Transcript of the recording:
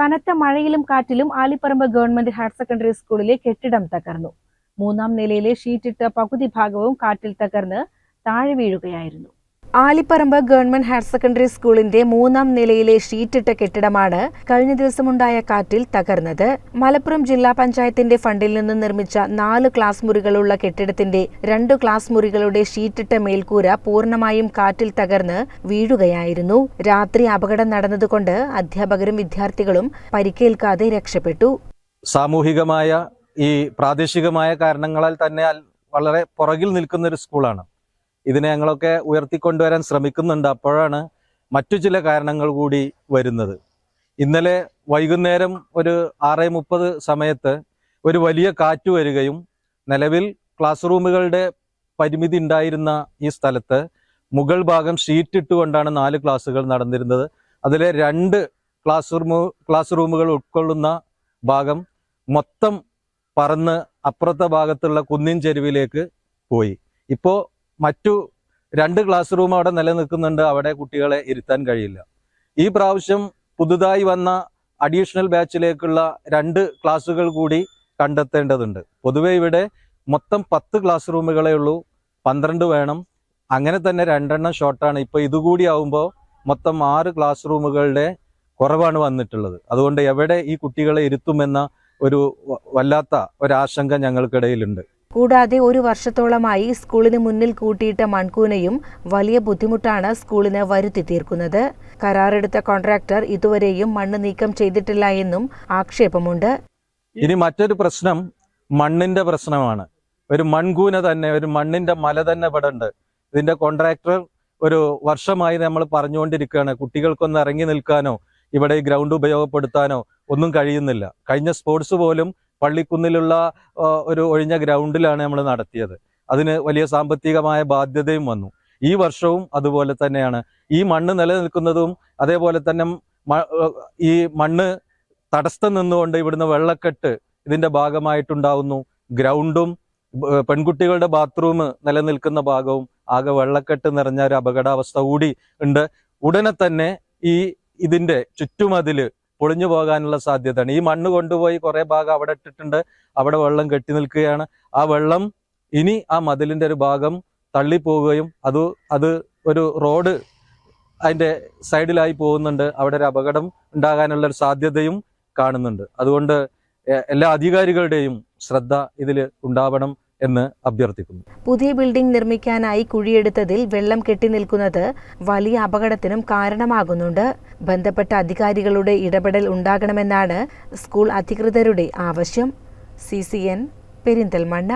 കനത്ത മഴയിലും കാറ്റിലും ആലിപ്പറമ്പ് ഗവൺമെന്റ് ഹയർ സെക്കൻഡറി സ്കൂളിലെ കെട്ടിടം തകർന്നു. മൂന്നാം നിലയിലെ ഷീറ്റിട്ട പകുതി ഭാഗവും കാറ്റിൽ തകർന്ന് താഴെ വീഴുകയായിരുന്നു. ആലിപ്പറമ്പ് ഗവൺമെന്റ് ഹയർ സെക്കൻഡറി സ്കൂളിന്റെ മൂന്നാം നിലയിലെ ഷീറ്റിട്ട കെട്ടിടമാണ് കഴിഞ്ഞ ദിവസമുണ്ടായ കാറ്റിൽ തകർന്നത്. മലപ്പുറം ജില്ലാ പഞ്ചായത്തിന്റെ ഫണ്ടിൽ നിന്ന് നിർമ്മിച്ച നാല് ക്ലാസ് മുറികളുള്ള കെട്ടിടത്തിന്റെ രണ്ട് ക്ലാസ് മുറികളുടെ ഷീറ്റിട്ട മേൽക്കൂര പൂർണമായും കാറ്റിൽ തകർന്ന് വീഴുകയായിരുന്നു. രാത്രി അപകടം നടന്നതുകൊണ്ട് അധ്യാപകരും വിദ്യാർത്ഥികളും പരിക്കേൽക്കാതെ രക്ഷപ്പെട്ടു. സാമൂഹികമായ ഈ പ്രാദേശികമായ കാരണങ്ങളാൽ തന്നെ വളരെ പുറകിൽ നിൽക്കുന്ന ഒരു സ്കൂളാണ്. ഇതിനെ ഞങ്ങളൊക്കെ ഉയർത്തിക്കൊണ്ടുവരാൻ ശ്രമിക്കുന്നുണ്ട്. അപ്പോഴാണ് മറ്റു ചില കാരണങ്ങൾ കൂടി വരുന്നത്. ഇന്നലെ വൈകുന്നേരം ഒരു ആറ് മുപ്പത് സമയത്ത് ഒരു വലിയ കാറ്റ് വരികയും നിലവിൽ ക്ലാസ് റൂമുകളുടെ പരിമിതി ഉണ്ടായിരുന്ന ഈ സ്ഥലത്ത് മുകൾ ഭാഗം ഷീറ്റ് ഇട്ടുകൊണ്ടാണ് നാല് ക്ലാസ്സുകൾ നടന്നിരുന്നത്. അതിലെ രണ്ട് ക്ലാസ് റൂമു ക്ലാസ് റൂമുകൾ ഉൾക്കൊള്ളുന്ന ഭാഗം മൊത്തം പറന്ന് അപ്പുറത്തെ ഭാഗത്തുള്ള കുന്നിൻ ചെരുവിലേക്ക് പോയി. ഇപ്പോൾ മറ്റു രണ്ട് ക്ലാസ് റൂം അവിടെ നിലനിൽക്കുന്നുണ്ട്. അവിടെ കുട്ടികളെ ഇരുത്താൻ കഴിയില്ല. ഈ പ്രാവശ്യം പുതുതായി വന്ന അഡീഷണൽ ബാച്ചിലേക്കുള്ള രണ്ട് ക്ലാസ്സുകൾ കൂടി കണ്ടെത്തേണ്ടതുണ്ട്. പൊതുവെ ഇവിടെ മൊത്തം പത്ത് ക്ലാസ് റൂമുകളേ ഉള്ളൂ. പന്ത്രണ്ട് വേണം. അങ്ങനെ തന്നെ രണ്ടെണ്ണം ഷോർട്ടാണ് ഇപ്പോൾ ഇതുകൂടി ആവുമ്പോൾ മൊത്തം ആറ് ക്ലാസ് റൂമുകളുടെ കുറവാണ് വന്നിട്ടുള്ളത്. അതുകൊണ്ട് എവിടെ ഈ കുട്ടികളെ ഇരുത്തുമെന്ന ഒരു വല്ലാത്ത ഒരാശങ്ക ഞങ്ങൾക്കിടയിലുണ്ട്. കൂടാതെ ഒരു വർഷത്തോളമായി സ്കൂളിന് മുന്നിൽ കൂട്ടിയിട്ട മൺകൂനയും വലിയ ബുദ്ധിമുട്ടാണ് സ്കൂളിന് വരുത്തി തീർക്കുന്നത്. കരാറെടുത്ത കോൺട്രാക്ടർ ഇതുവരെയും മണ്ണ് നീക്കം ചെയ്തിട്ടില്ല എന്നും ആക്ഷേപമുണ്ട്. ഇനി മറ്റൊരു പ്രശ്നം മണ്ണിന്റെ പ്രശ്നമാണ്. ഒരു മൺകൂന തന്നെ ഒരു മണ്ണിന്റെ മല തന്നെ ഇവിടെ ഇതിന്റെ കോൺട്രാക്ടർ ഒരു വർഷമായി നമ്മൾ പറഞ്ഞുകൊണ്ടിരിക്കുകയാണ്. കുട്ടികൾക്കൊന്ന് ഇറങ്ങി നിൽക്കാനോ ഇവിടെ ഗ്രൗണ്ട് ഉപയോഗപ്പെടുത്താനോ ഒന്നും കഴിയുന്നില്ല. കഴിഞ്ഞ സ്പോർട്സ് പോലും പള്ളിക്കുന്നിലുള്ള ഒരു ഒഴിഞ്ഞ ഗ്രൗണ്ടിലാണ് നമ്മൾ നടത്തിയത്. അതിന് വലിയ സാമ്പത്തികമായ ബാധ്യതയും വന്നു. ഈ വർഷവും അതുപോലെ തന്നെയാണ്. ഈ മണ്ണ് നിലനിൽക്കുന്നതും അതേപോലെ തന്നെ ഈ മണ്ണ് തടസ്സം നിന്നുകൊണ്ട് ഇവിടുന്ന് വെള്ളക്കെട്ട് ഇതിന്റെ ഭാഗമായിട്ടുണ്ടാവുന്നു. ഗ്രൗണ്ടും പെൺകുട്ടികളുടെ ബാത്റൂം നിലനിൽക്കുന്ന ഭാഗവും ആകെ വെള്ളക്കെട്ട് നിറഞ്ഞ ഒരു അപകടാവസ്ഥ കൂടി ഉണ്ട്. ഉടനെ തന്നെ ഈ ഇതിന്റെ ചുറ്റുമതിൽ പൊളിഞ്ഞു പോകാനുള്ള സാധ്യതയാണ്. ഈ മണ്ണ് കൊണ്ടുപോയി കുറെ ഭാഗം അവിടെ ഇട്ടിട്ടുണ്ട്. അവിടെ വെള്ളം കെട്ടി നിൽക്കുകയാണ്. ആ വെള്ളം ഇനി ആ മതിലിന്റെ ഒരു ഭാഗം തള്ളിപ്പോവുകയും അത് അത് ഒരു റോഡ് അതിന്റെ സൈഡിലായി പോകുന്നുണ്ട്. അവിടെ ഒരു അപകടം ഉണ്ടാകാനുള്ള ഒരു സാധ്യതയും കാണുന്നുണ്ട്. അതുകൊണ്ട് എല്ലാ അധികാരികളുടെയും ശ്രദ്ധ ഇതിൽ ഉണ്ടാവണം. എന്ന് അഭ്യർത്ഥിക്കുന്നു. പുതിയ ബിൽഡിംഗ് നിർമ്മിക്കാനായി കുഴിയെടുത്തതിൽ വെള്ളം കെട്ടി നിൽക്കുന്നത് വലിയ അപകടത്തിനും കാരണമാകുന്നുണ്ട്. ബന്ധപ്പെട്ട അധികാരികളുടെ ഇടപെടൽ ഉണ്ടാകണമെന്നാണ് സ്കൂൾ അധികൃതരുടെ ആവശ്യം. C C N Perinthalmanna.